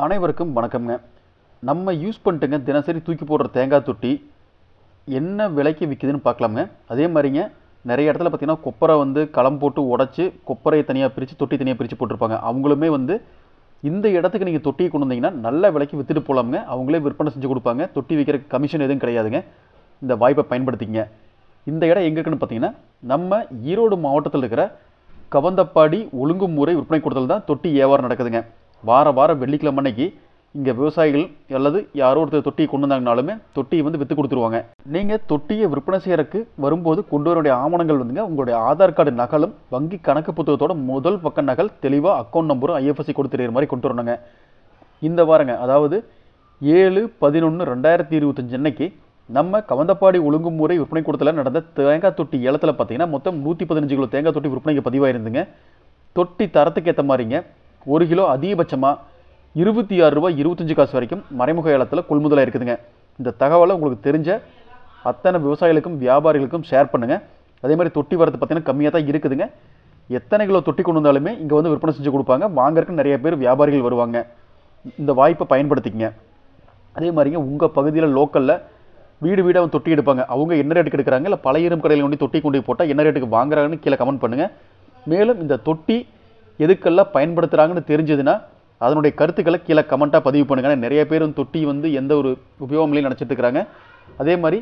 அனைவருக்கும் வணக்கம்ங்க. நம்ம யூஸ் பண்ணிட்டுங்க தினசரி தூக்கி போடுற தேங்காய் தொட்டி என்ன விலைக்கு விற்கிதுன்னு பார்க்கலாமுங்க. அதே மாதிரிங்க நிறைய இடத்துல பார்த்தீங்கன்னா கொப்பரை வந்து களம் போட்டு உடச்சி கொப்பரையை தனியாக பிரித்து தொட்டி தனியாக பிரித்து போட்டிருப்பாங்க. அவங்களுமே வந்து இந்த இடத்துக்கு நீங்கள் தொட்டியை கொண்டு வந்தீங்கன்னா நல்ல விலைக்கு விற்றுட்டு போகலாமுங்க அவங்களே விற்பனை செஞ்சு கொடுப்பாங்க. தொட்டி விற்கிற கமிஷன் எதுவும் கிடையாதுங்க. இந்த வாய்ப்பை பயன்படுத்திக்கங்க. இந்த இடம் எங்கே இருக்குன்னு பார்த்தீங்கன்னா நம்ம ஈரோடு மாவட்டத்தில் இருக்கிற கவந்தப்பாடி ஒழுங்குமுறை விற்பனை கூடத்தில் தான் தொட்டி வியாபாரம் நடக்குதுங்க. வார வாரம் வெள்ளிக்கிழமை அன்னைக்கு இங்கே விவசாயிகள் அல்லது யாரோ ஒருத்தர் தொட்டியை கொண்டு வந்தாங்கனாலுமே தொட்டியை வந்து விற்று கொடுத்துருவாங்க. நீங்கள் தொட்டியை விற்பனை செய்கிறக்கு வரும்போது கொண்டு வர ஆவணங்கள் வந்துங்க. உங்களுடைய ஆதார் கார்டு நகலும் வங்கி கணக்கு புத்தகத்தோட முதல் பக்க நகல் தெளிவாக அக்கௌண்ட் நம்பரும் ஐஎஃப்எஸ்சி கொடுத்துருக்கிற மாதிரி கொண்டு வரணுங்க. இந்த வாரங்க அதாவது ஏழு பதினொன்று ரெண்டாயிரத்தி இருபத்தஞ்சு அன்னைக்கு நம்ம கவந்தப்பாடி ஒழுங்குமுறை விற்பனை கூடத்தில் நடந்த தேங்காய் தொட்டி ஏலத்தில் பார்த்தீங்கன்னா மொத்தம் நூற்றி பதினஞ்சு கிலோ தேங்காய் தொட்டி விற்பனைக்கு பதிவாயிருந்துங்க. தொட்டி தரத்துக்கு ஏற்ற மாதிரிங்க ஒரு கிலோ அதிகபட்சமாக இருபத்தி ஆறு ரூபாய் இருபத்தஞ்சி காசு வரைக்கும் மறைமுக ஏலத்தில் கொள்முதலாக இருக்குதுங்க. இந்த தகவலை உங்களுக்கு தெரிஞ்ச அத்தனை விவசாயிகளுக்கும் வியாபாரிகளுக்கும் ஷேர் பண்ணுங்கள் அதே மாதிரி தொட்டி வரது பார்த்தீங்கன்னா கம்மியாக தான் இருக்குதுங்க. எத்தனை கிலோ தொட்டி கொண்டு வந்தாலுமே இங்கே வந்து விற்பனை செஞ்சு கொடுப்பாங்க. வாங்கறதுக்கு நிறைய பேர் வியாபாரிகள் வருவாங்க. இந்த வாய்ப்பை பயன்படுத்திக்கங்க. அதே மாதிரிங்க உங்கள் பகுதியில் லோக்கலில் வீடு வீடாக அவங்க தொட்டி எடுப்பாங்க. அவங்க என்ன ரேட்டுக்கு எடுக்கிறாங்க? இல்லை பழைய இரும்பு கடையில் கொண்டு தொட்டி கொண்டு போட்டால் என்ன ரேட்டுக்கு வாங்குறாங்கன்னு கீழே கமெண்ட் பண்ணுங்கள் மேலும் இந்த தொட்டி எதுக்கெல்லாம் பயன்படுத்துகிறாங்கன்னு தெரிஞ்சதுன்னா அதனுடைய கருத்துக்களை கீழே கமெண்ட்டாக பதிவு பண்ணுங்க. நிறைய பேர் வந்து தொட்டி வந்து எந்த ஒரு உபயோகம்லையும் நினச்சிட்டு இருக்கிறாங்க அதே மாதிரி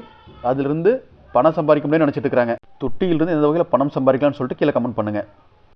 அதிலிருந்து பணம் சம்பாதிக்க முடியும்னு நினச்சிட்டு இருக்கிறாங்க தொட்டியிலிருந்து எந்த வகையில் பணம் சம்பாதிக்கலாம்னு சொல்லிட்டு கீழே கமெண்ட் பண்ணுங்கள்